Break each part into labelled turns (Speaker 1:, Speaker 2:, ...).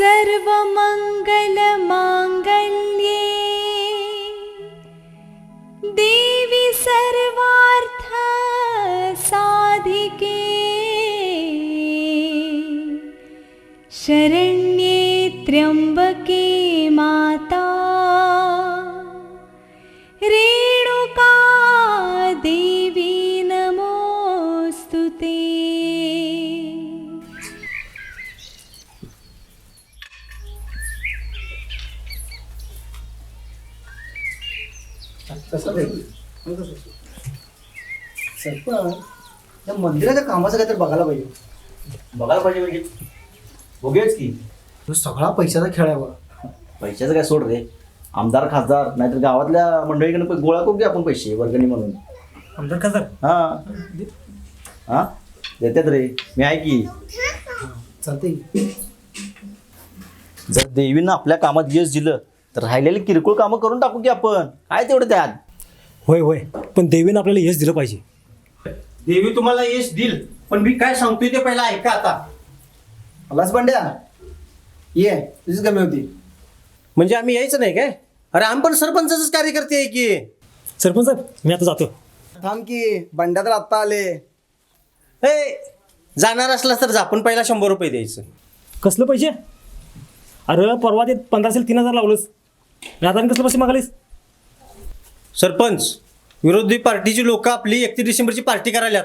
Speaker 1: सर्वमङ्गलमा
Speaker 2: कसं पाहिजे सरपंच या मंदिराच्या कामाचं काहीतरी बघायला पाहिजे.
Speaker 3: बघायला पाहिजे म्हणजे? बघूयाच की.
Speaker 2: तो सगळा पैशाचा खेळ आहे
Speaker 3: पैशाचं काय सोड रे. आमदार खासदार नाहीतर गावातल्या मंडळीकडे पण गोळा करू की आपण पैसे वर्गणी म्हणून?
Speaker 2: आमदार खासदार?
Speaker 3: हा. हा? देतात रे. मी आहे की.
Speaker 2: चालतंय.
Speaker 3: जर देवीनं आपल्या कामात यश दिलं तर राहिलेली किरकोळ कामं करून टाकू की आपण? काय तेवढं त्यात.
Speaker 4: होय होय. पण देवीनं आपल्याला यश दिलं पाहिजे.
Speaker 5: देवी तुम्हाला यश देईल पण मी काय सांगतोय ते पहिला ऐका आता.
Speaker 2: मलाच बंड्या ये तुझीच कमी होती.
Speaker 5: म्हणजे आम्ही यायचं नाही काय? अरे आम्ही पण सरपंचाच कार्यकर्ते आहे की.
Speaker 4: सरपंच साहेब मी आता जातो
Speaker 2: थांब की बंड्या तर आत्ता आले.
Speaker 5: ए जाणार असलास तर जा पण पहिला शंभर रुपये द्यायचं.
Speaker 4: कसलं पाहिजे अरे परवा ते पंधराशे तीन हजार लावलंस. आणि कसलं पैसे मागालीस?
Speaker 5: सरपंच विरोधी पार्टीची लोक आपली एकतीस डिसेंबरची पार्टी करायल्यात.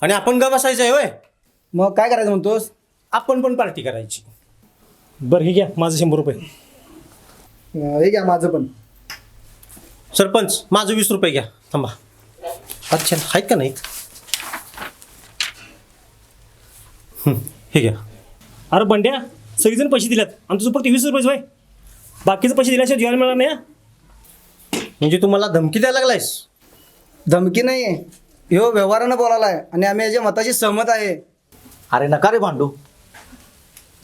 Speaker 5: आणि आपण ग बसायचं आहे होय?
Speaker 2: मग काय करायचं म्हणतोस?
Speaker 5: आपण पण पार्टी करायची.
Speaker 4: बरं हे घ्या माझं शंभर रुपये.
Speaker 2: हे घ्या माझं पण.
Speaker 5: सरपंच माझं वीस रुपये घ्या. थांबा. अच्छा. आहेत का नाहीत? हं, हे घ्या.
Speaker 4: अरे बंड्या सगळेजण पैसे दिल्यात. आणि तुझं फक्त वीस रुपये होय? बाकीचे पैसे दिल्याशिवाय जेवायला मिळणार नाही हं?
Speaker 5: म्हणजे तुम्हाला धमकी द्यायला लागलायस?
Speaker 2: धमकी नाही ह्यो व्यवहारानं बोलायलाय आणि आम्ही याच्या मताशी सहमत आहे.
Speaker 3: अरे नका रे भांडू.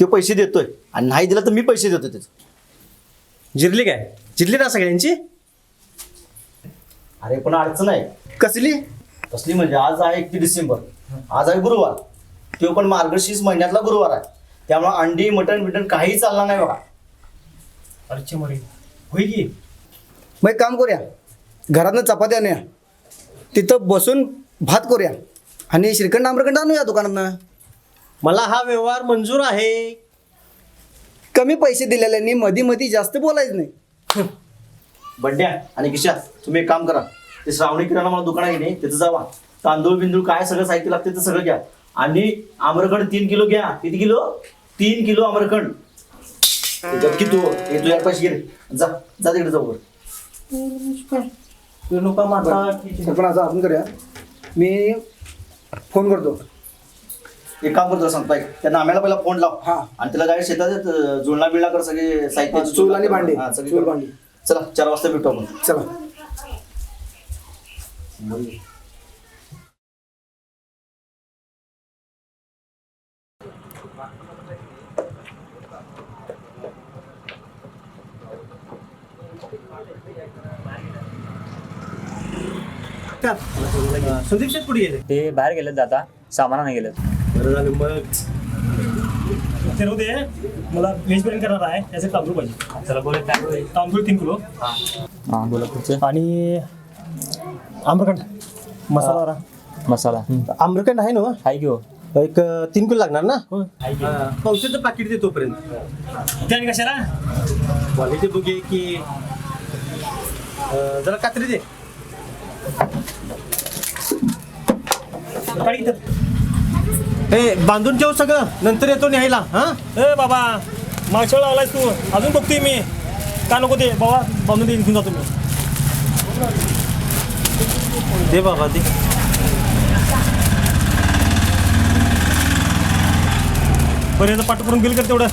Speaker 3: ते पैसे देतोय. आणि नाही दिला तर मी पैसे देतो त्याचे.
Speaker 5: जिरली काय? जिरली ना सगळ्यांची
Speaker 3: अरे पण अडचण आहे.
Speaker 2: कसली?
Speaker 3: कसली म्हणजे आज आहे एकतीस डिसेंबर. आज आहे गुरुवार. तो पण मार्गशीर्ष महिन्यातला गुरुवार आहे. त्यामुळे अंडी मटण बिटन काही चालणार नाही बघा.
Speaker 4: अरे मरे होय की?
Speaker 2: मग एक काम करूया. घरातनं चपात्या आणूया. तिथं बसून भात करूया. आणि श्रीखंड आम्रखंड आणूया दुकानातनं.
Speaker 5: मला हा व्यवहार मंजूर आहे.
Speaker 2: कमी पैसे दिलेल्यांनी मधी मधी जास्त बोलायचं नाही.
Speaker 3: बड्ड्या आणि किशा तुम्ही एक काम करा. ते श्रावणी किराणा मला दुकान आहे की नाही तिथं जावा. तांदूळ बिंदूळ काय सगळं साहित्य लागते ते सगळं घ्या. आणि आम्रखंड तीन किलो घ्या. किती किलो? तीन किलो आम्रखंड. त्याच्यात किती हे तुझ्या पैसे घे रे. जा जा तिकडे जाऊ.
Speaker 5: तू नका माता
Speaker 2: सरपण असं आपण करूया मी फोन करतो
Speaker 3: एक काम करतो सांगतो ऐक त्या नाम्याला पहिला फोन लाव
Speaker 2: हा.
Speaker 3: आणि त्याला काय शेतात जुळणा बिळणा कर सगळे साहित्य
Speaker 2: हा, चूल आणि भांडी.
Speaker 3: हा, सगळी
Speaker 2: चूल
Speaker 3: कर.
Speaker 2: भांडी.
Speaker 3: चला चार वाजता भेटू आपण
Speaker 2: चला
Speaker 5: संदीप शेठ कुठे गेले?
Speaker 6: ते बाहेर गेलेत जाता सामानाने गेलेत.
Speaker 5: बरं झालं मग.
Speaker 4: ते राहू दे मला व्हेज बिर्याणी करणार आहे त्याचे तांदूळ पाहिजे.
Speaker 6: चला बोलत काय
Speaker 4: तांदूळ तीन किलो.
Speaker 6: हां. बोला पुढचं.
Speaker 4: आणि आम्रखंड मसाला वडा.
Speaker 6: मसाला.
Speaker 5: आम्रखंड आहे ना
Speaker 6: हाय घेऊ
Speaker 5: एक अं, तीन किलो लागणार ना. औषधचं पाकिट दे तोपर्यंत
Speaker 4: ते आणि कशाला?
Speaker 5: क्वालिटी बघे की जरा कात्री दे. ए बांधून ठेव सगळं. नंतर येतो न्यायला हा?
Speaker 4: ए बाबा मागच्या आलायस तू. अजून बघतोय मी. का नको ते? बाबा बांधून दे घेऊन जातो मी.
Speaker 5: दे बाबा दे.
Speaker 4: बरं याचं पाठ करून बिल कर तेवढं.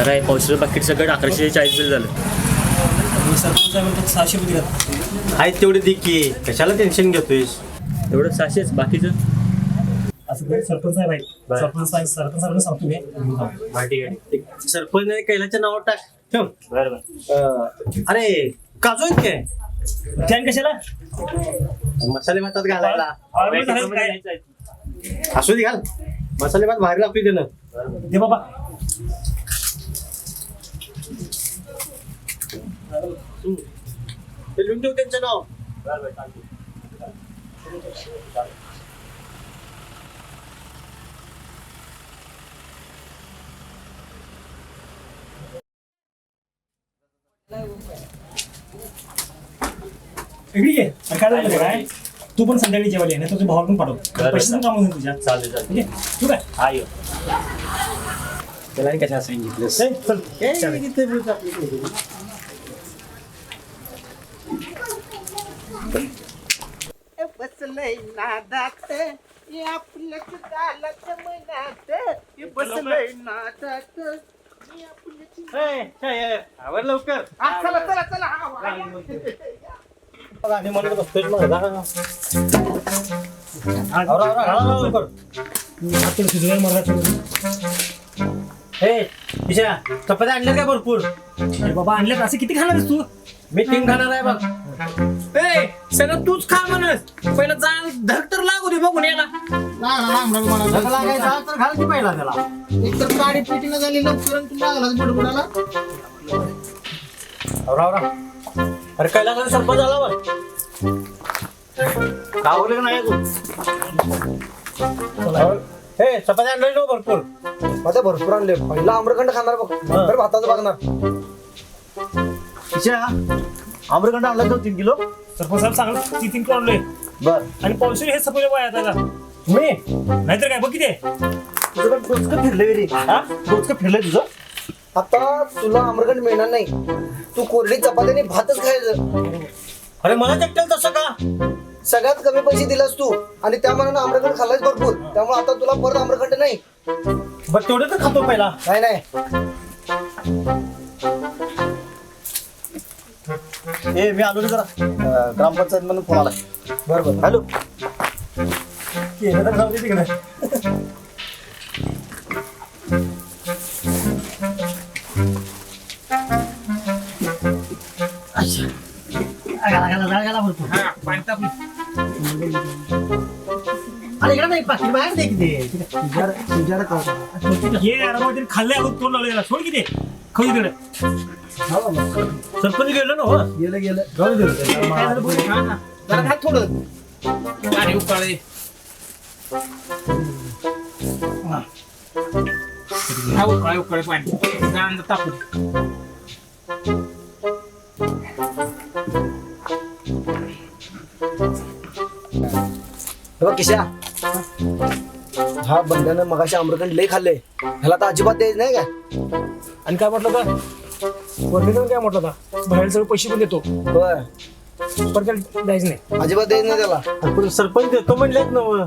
Speaker 6: तर हे पावसाचं पाकिट सगळं अकराशे चाळीस बिल झालं
Speaker 4: आहे सहाशे रुपये
Speaker 5: आहेत तेवढे दे की कशाला टेन्शन घेतोयस
Speaker 6: एवढं सहाशेच बाकीचं
Speaker 4: असं सरपंच आहे भाई सरपंच आहे सरपंच साहेबांना सांगतो मी
Speaker 5: सरपंच नाही कैलाच्या नावावर टाक ठेव
Speaker 6: बरं बरं
Speaker 5: अं, अरे काजू आहेत काय
Speaker 4: आणि कशाला
Speaker 5: मसाले भातात घालायला
Speaker 6: आहे.
Speaker 5: असू दे घाल मसाले भात भारी लागतोय त्यानं
Speaker 4: दे बाबा
Speaker 5: ते लिहून ठेव त्यांचं नाव.
Speaker 4: इकडे ये. अरे काय झालं काय तू पण संध्याकाळी जेवायला ये नाही तुझ्या भावाला पण पाठव.
Speaker 6: बरं,
Speaker 4: कामं होईल तुझ्या.
Speaker 6: चालेल चालेल.
Speaker 4: ओके तू काय?
Speaker 6: हा ये.
Speaker 4: त्याला कशा सांगितलं चल. चल.
Speaker 7: बसलंय नादात. हे आपलंच झालंच मनात. हे बसलंय नादात. हे आपलंच-
Speaker 5: आवर लवकर.
Speaker 7: हा, चला चला चला हा, वा.
Speaker 5: आणि म्हणत. बसतोय माझा आवरा, आवरा, आवरा, लवकर.
Speaker 4: आता तुला शिजवायला मला राहतो.
Speaker 5: हे पिशा चपात्या आणल्या काय भरपूर?
Speaker 4: अरे बाबा आणल्यात असं किती खाणार आहेस तू?
Speaker 5: मी तीन खाणार आहे बघ.
Speaker 7: ए, सगळं तूच खा म्हणस. पहिलं जा धग तर लागू दे बघून याला.
Speaker 5: धग लागायचा तर घाल की पहिला त्याला.
Speaker 7: एक तर गाडी पिटीनं झाली लवकर बडबडाला.
Speaker 5: अरे कैलास सरपंच झाला वर
Speaker 3: गावले का नाही
Speaker 5: हे चपात्या आणल्या ना भरपूर.
Speaker 2: माझ्या भरपूर आणले पहिला आम्रखंड खाणार बघ. नंतर भाताचं बघणार
Speaker 3: आम्रखंड आणला तो तीन किलो.
Speaker 4: सरपंच साहेब सांगलं तीन तीन किलो आणलोय.
Speaker 3: बर.
Speaker 4: आणि पावसाळी हे सपवले पाय आता
Speaker 5: मी?
Speaker 4: नाहीतर काय बघ किती आहे.
Speaker 3: तुझं पण डोचकं फिरलं रे. हा? डोचकं फिरलंय तुझं.
Speaker 2: आता तुला आम्रखंड मिळणार नाही. तू कोरडी चपाती आणि भातच खायचं.
Speaker 5: अरे मला चट्टेल तसं का?
Speaker 2: सगळ्यात कमी पैसे दिलास तू. आणि त्या मनानं आम्रखंड खाल्लाच भरपूर. त्यामुळे आता तुला परत आम्रखंड नाही.
Speaker 5: बरं तेवढं तर खातो पहिला.
Speaker 2: नाही नाही.
Speaker 3: ए मी आलो रे जरा. अं, ग्रामपंचायत म्हणून फोन आला.
Speaker 2: बरोबर
Speaker 3: हॅलो.
Speaker 4: केलं तर जाऊ दे तिकडे.
Speaker 7: हा, पाणी तापलं.
Speaker 5: अरे इकडे नाही पाकिट बाहेर दे
Speaker 4: ये अरे बाबा तिने खाल्ले अगोदर तोंड लावलं याला सोड किती खाऊ तिकडे
Speaker 5: सरपंच गेलो ना हो.
Speaker 2: गेलं गेलं.
Speaker 4: काय झालं बोल.
Speaker 7: हा. जरा खा थोडं. पाणी उकाळे. उकाळे उकाळे पाणी. गांड तापू. दे.
Speaker 2: बघ किशा हा बंड्यानं मगाशी आम्रखंड लई खाल्ले ह्याला तर अजिबात द्यायचं नाही काय?
Speaker 4: आणि काय म्हटलं वर्णितावर काय म्हटलं होता बाहेर सगळे पैसे पण देतो. पण त्याला द्यायचं नाही.
Speaker 2: अजिबात द्यायचं नाही त्याला.
Speaker 5: पण सरपंच देतो म्हणलेत ना मग.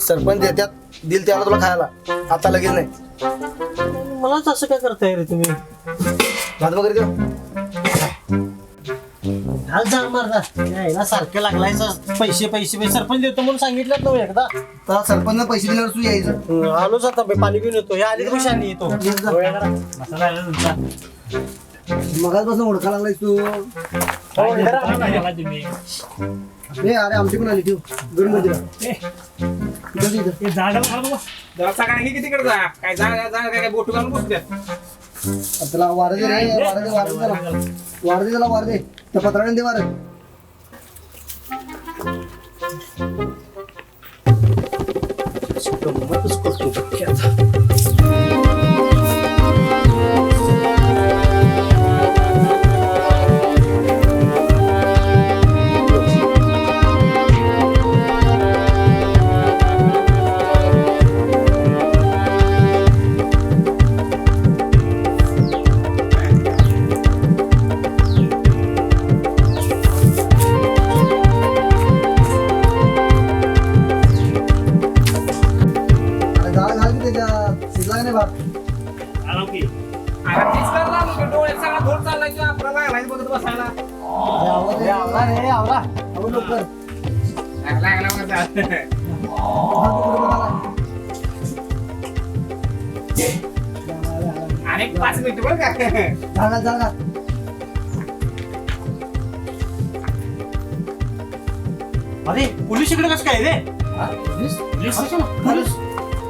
Speaker 2: सरपंच देत्यात दिल त्याला तुला खायला. आता लगेच नाही.
Speaker 5: मलाच असं काय करताय रे तुम्ही?
Speaker 2: भात वगैरे देऊ
Speaker 5: जाण मारला सारखं लागलायचं. पैसे पैसे पैसे. सरपंच देतो म्हणून सांगितलं एकदा.
Speaker 2: तर सरपंच पैसे दिल्यावर तू यायचं.
Speaker 5: हं, आलोच आता बे, पाणी घेऊन येतो. हे आली येतो.
Speaker 2: मगाच ओळखा लागलायस तू.
Speaker 4: तुम्ही.
Speaker 2: ए अरे आमची पण आली ठेव.
Speaker 4: गरममध्ये हे जागा
Speaker 7: किती जा. काय जा जा काय काय बोटू घालून बसू द्या
Speaker 2: त्याला वारं दे रे वारं दे वारं दे त्याला. वारं दे त्याला वारं दे. त्या पत्राने दे वारं. अरे
Speaker 5: पोलीस इकडे कसं काय रे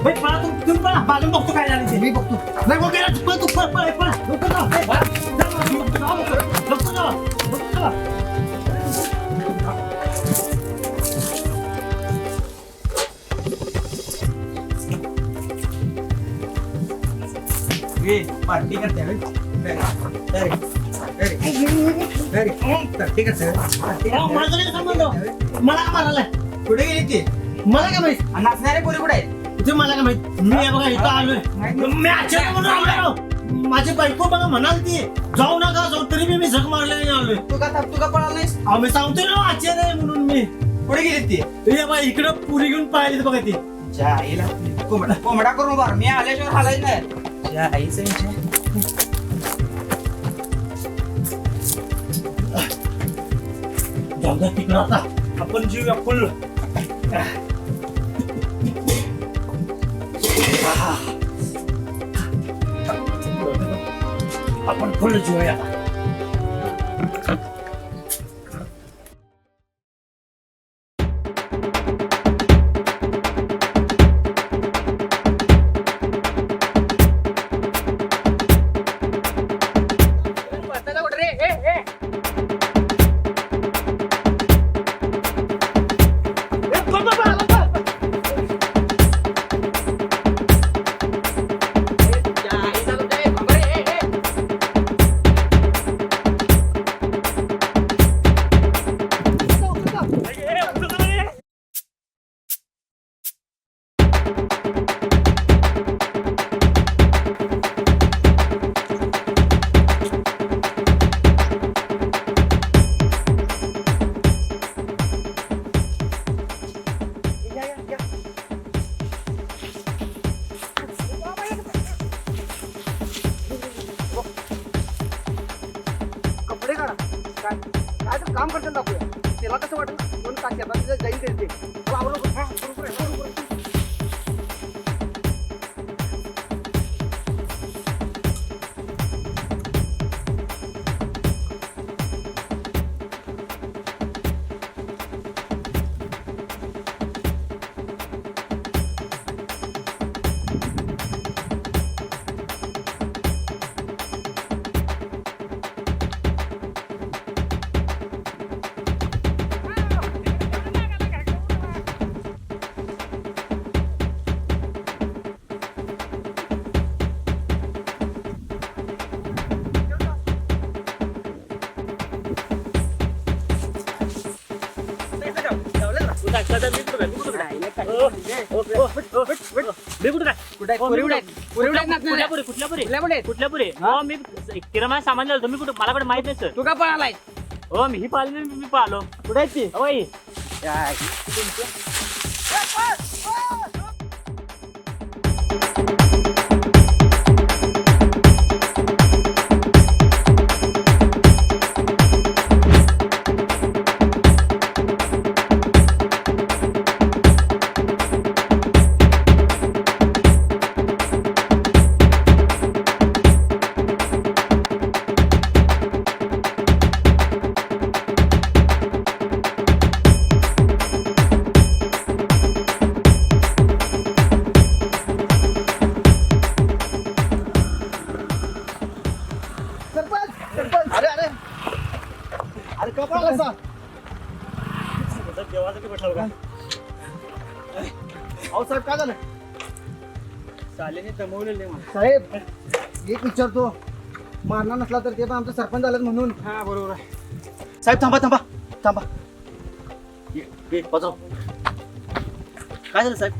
Speaker 5: बाई, पळा तुम्ही तुम्ही पळा बाजून बघतो काय झालं ते.
Speaker 8: मी बघतो
Speaker 5: नाही, मग गेला, पळ तू, पळ, पळ, पळ. लवकर जा. ए, जा, जा, लवकर जा, लवकर जा, लवकर जा.
Speaker 7: पार्टी करते
Speaker 5: माझं संबंध. मला का मारायलाय
Speaker 7: कुठे गेली ती?
Speaker 5: मला काय माहीत?
Speaker 7: नाचणारे पोरी कुठे आहेत?
Speaker 5: ते मला काय माहीत? मी हे बघा इथं आलोय. मी आश्चर्य म्हणून माझी बायको बघा म्हणाल ती जाऊ नका जाऊ तरी मी मी झक मारल्याने आलोय.
Speaker 7: तू का तू का पळाला नाहीस?
Speaker 5: मी सांगतोय ना आश्चर्य आहे म्हणून मी.
Speaker 7: कुठे गेली ती?
Speaker 5: हे बघा इकडं पुरी घेऊन पाहिली बघा ती.
Speaker 7: आईला. कोंबडा कोंबडा करून बार मी आल्याशिवाय हालायच नाही आईचं
Speaker 5: जाऊ द्या तिकडं आता आपण जीव फुल आपण फुल जीवया
Speaker 7: कुठे कुठे
Speaker 6: कुठल्या पुरी
Speaker 7: कुठल्या
Speaker 6: कुठल्या पुरी हो मी किराणा सामान झालं मी कुठं मला पण माहीत नाही सर
Speaker 7: तू का पळालाय
Speaker 6: हो मी ही पाहिली मी पाहलो
Speaker 7: कुठे आहेत ती
Speaker 6: होय
Speaker 7: तुमचं? मला
Speaker 8: साहेब एक विचारतो. मारणार नसला तर ते पण आमचं सरपंच झालं म्हणून.
Speaker 7: हा बरोबर आहे.
Speaker 3: साहेब थांबा थांबा थांबा. ये, ये, बजाव. काय झालं साहेब?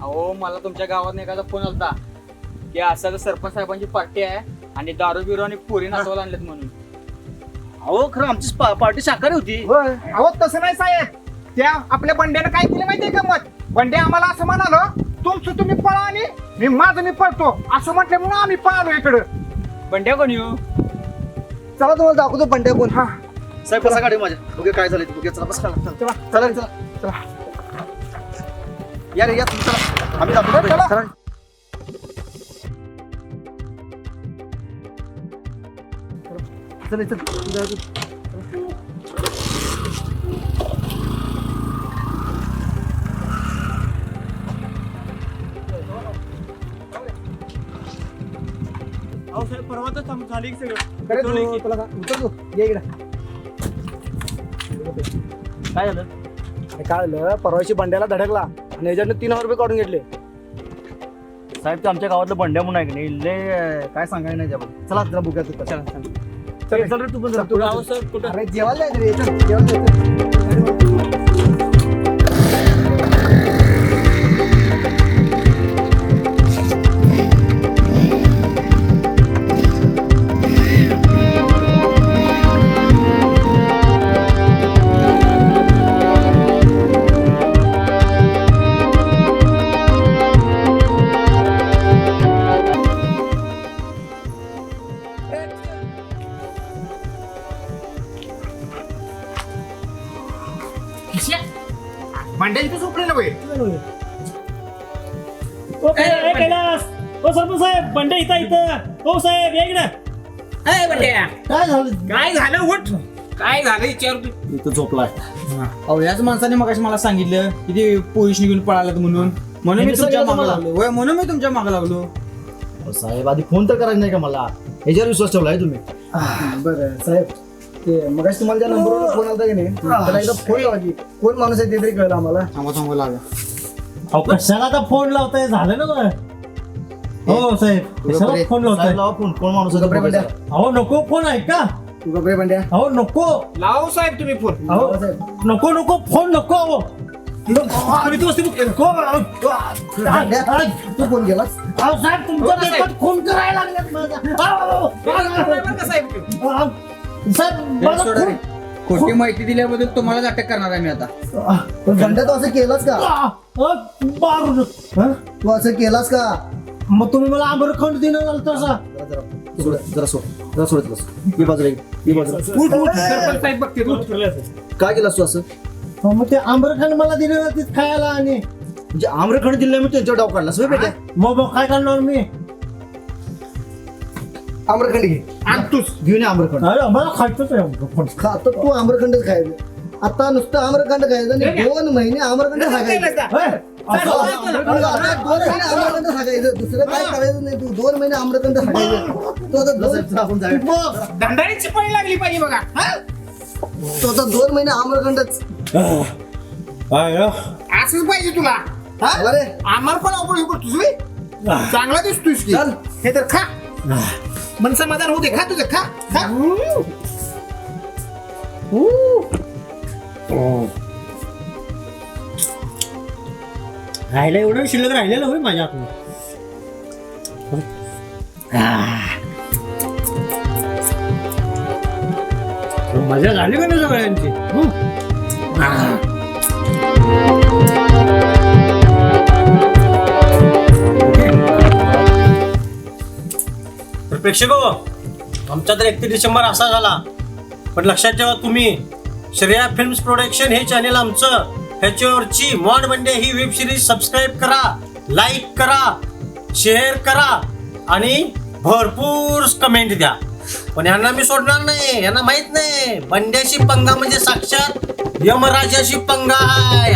Speaker 7: अहो मला तुमच्या गावात एखादा फोन आलता की असं असं सरपंच साहेबांची पार्टी आहे आणि दारू बिरू आणि पोरी नाचवायला आणलेत म्हणून.
Speaker 3: अहो खरं आमची पा- पार्टी शाकाहारी होती.
Speaker 8: होय.
Speaker 9: अहो तसं नाही साहेब. त्या आपल्या बंड्यानं काय केलं माहितीये का मत? बंडे आम्हाला असं म्हणालो तुमचं तुम्ही पळा आणि मी माझं मी पळतो. असं म्हटलं म्हणून आम्ही पळालो इकडं.
Speaker 7: बंड्या कोण येऊ?
Speaker 8: चला तुम्हाला दाखवतो बंड्या कोण. हा.
Speaker 3: साहेब कसा गाडी माझ्या. बघे काय झालं ते बघे चला बस. चला
Speaker 8: चला. चला रे, चला.
Speaker 3: या रे या. तुम्ही चला. आम्ही जातो.
Speaker 8: चला.
Speaker 3: चला.
Speaker 8: चल चल.
Speaker 4: अहो साहेब परवा तर थांब- झाली की सगळं.
Speaker 2: अरे
Speaker 4: उतरलोय
Speaker 2: तू
Speaker 4: की.
Speaker 2: तुला का- उतर तू. ये इकडे.
Speaker 3: काय झालं?
Speaker 2: काय झालं? परवाशी बंड्याला धडकला आणि याच्यातनं तीन हजार रुपये काढून घेतले.
Speaker 3: साहेब ते आमच्या गावातलं बंड्या म्हणून आहे की नाही? लय काय सांगायला नाही त्याबद्दल. चला जरा बघूया तू चला चल. चल रे तू पण जरा.
Speaker 2: तू
Speaker 4: अहो सर कुठं?
Speaker 2: अरे जेवायला जायचं रे. चल, जेवायला जायचं.
Speaker 9: विचार
Speaker 3: इथं झोपलाय.
Speaker 7: अहो याच माणसाने मगाशी मला सांगितलं की ते पोलीस निघून पळालात म्हणून. म्हणून मी तुमच्या
Speaker 3: सांगितलं
Speaker 7: मागे
Speaker 3: तुम्हाला?
Speaker 7: लागलो. होय म्हणून मी तुमच्या मागे लागलो.
Speaker 3: अहो, साहेब आधी फोन तर करायचा नाही का मला? ह्याच्यावर विश्वास ठेवलाय तुम्ही.
Speaker 2: बरं. साहेब ते मग तुम्हाला ज्या नंबरवर फोन आलता की नाही त्याला एकदा फोन लावा की. कोण माणूस आहे ते तरी कळलं आम्हाला.
Speaker 7: थांबा थांबा लागा.
Speaker 5: अहो कशाला आता फोन लावताय? झालं ना बरं. हो साहेब. कशाला फोन
Speaker 3: साहेब
Speaker 5: लावताय
Speaker 3: लावा फोन. कोण माणूस आहे
Speaker 2: गप्रे
Speaker 3: तो
Speaker 2: बंड्या
Speaker 3: बघायचा.
Speaker 5: अहो नको फोन ऐका.
Speaker 2: तू बंड्या
Speaker 5: अहो नको.
Speaker 9: लाव साहेब तुम्ही फोन.
Speaker 5: अहो
Speaker 2: साहेब.
Speaker 5: नको नको फोन नको अहो. तू नको.
Speaker 2: फोन केलास?
Speaker 5: अहो, साहेब तुमच्या फोन करायला लागलेत माझा अहो,
Speaker 9: साहेब
Speaker 5: अहो, साहेब माझा
Speaker 7: सोडा रे. खोटी माहिती दिल्याबद्दल तुम्हालाच अटक करणार आहे मी आता.
Speaker 2: पण बंड्या तू असं केलास का?
Speaker 5: अहो, मारू नको. हं?
Speaker 2: तू असं केलास का?
Speaker 5: मग तुम्ही मला आंबरखंड दिलं झालं तसा.
Speaker 2: जरा जरा सोड. जरा सोड जरा सोड तुला ही बाजूला. ये, ही बाजूला
Speaker 9: सरपंच साहेब बघते तू.
Speaker 2: काय केलास तू असं?
Speaker 5: अहो, मग ते आंबरखंड मला दिलं होते खायला आणि
Speaker 2: म्हणजे आम्रखंड दिले मी त्यांच्यावर डाव काढलास होय बेटा?
Speaker 5: मग मग काय करणार मी?
Speaker 2: आम्रखंड घे.
Speaker 9: आणतोस
Speaker 2: घेऊन ये आम्रखंड.
Speaker 5: अरे मला खायचंच आहे आंबरखंड
Speaker 2: खा तर तू आम्रखंडच खायचं आता नुसतं आम्रखंड खायचं आणि दोन महिने आम्रखंड आता दोन महिने आम्रखंड खायचं दुसरं काय करायचं नाही तू? दोन महिने आम्रखंड खायचं. तू आता दोन
Speaker 9: पळी लागली पाहिजे बघा. हा?
Speaker 2: तू आता दोन महिने आम्रखंडच?
Speaker 9: असंच पाहिजे तुला. हा?
Speaker 2: अरे.
Speaker 9: आम्हाला पण आपण हे करतोस? चांगला दिसतोस की.
Speaker 2: चल.
Speaker 9: हे तर खा. मन समाधान होते खा तुझं. खा. खा. हो.
Speaker 5: राहिलं एवढं? शिल्लक राहिलेलं होय माझ्या हातून? हो, मजा झाली का नाही सगळ्यांची? हो. प्रेक्षक आमचा तर एकतीस डिसेंबर असा झाला. पण लक्षात ठेवा तुम्ही श्रेया फिल्म्स प्रोडक्शन हे चॅनेल आमचं. ह्याच्यावरची मॉड बंडे ही वेब सिरीज सबस्क्राईब करा लाईक करा शेअर करा आणि भरपूर कमेंट द्या. पण यांना मी सोडणार नाही यांना माहीत नाही. बंड्याशी पंगा म्हणजे साक्षात यमराजाशी पंगा आहे.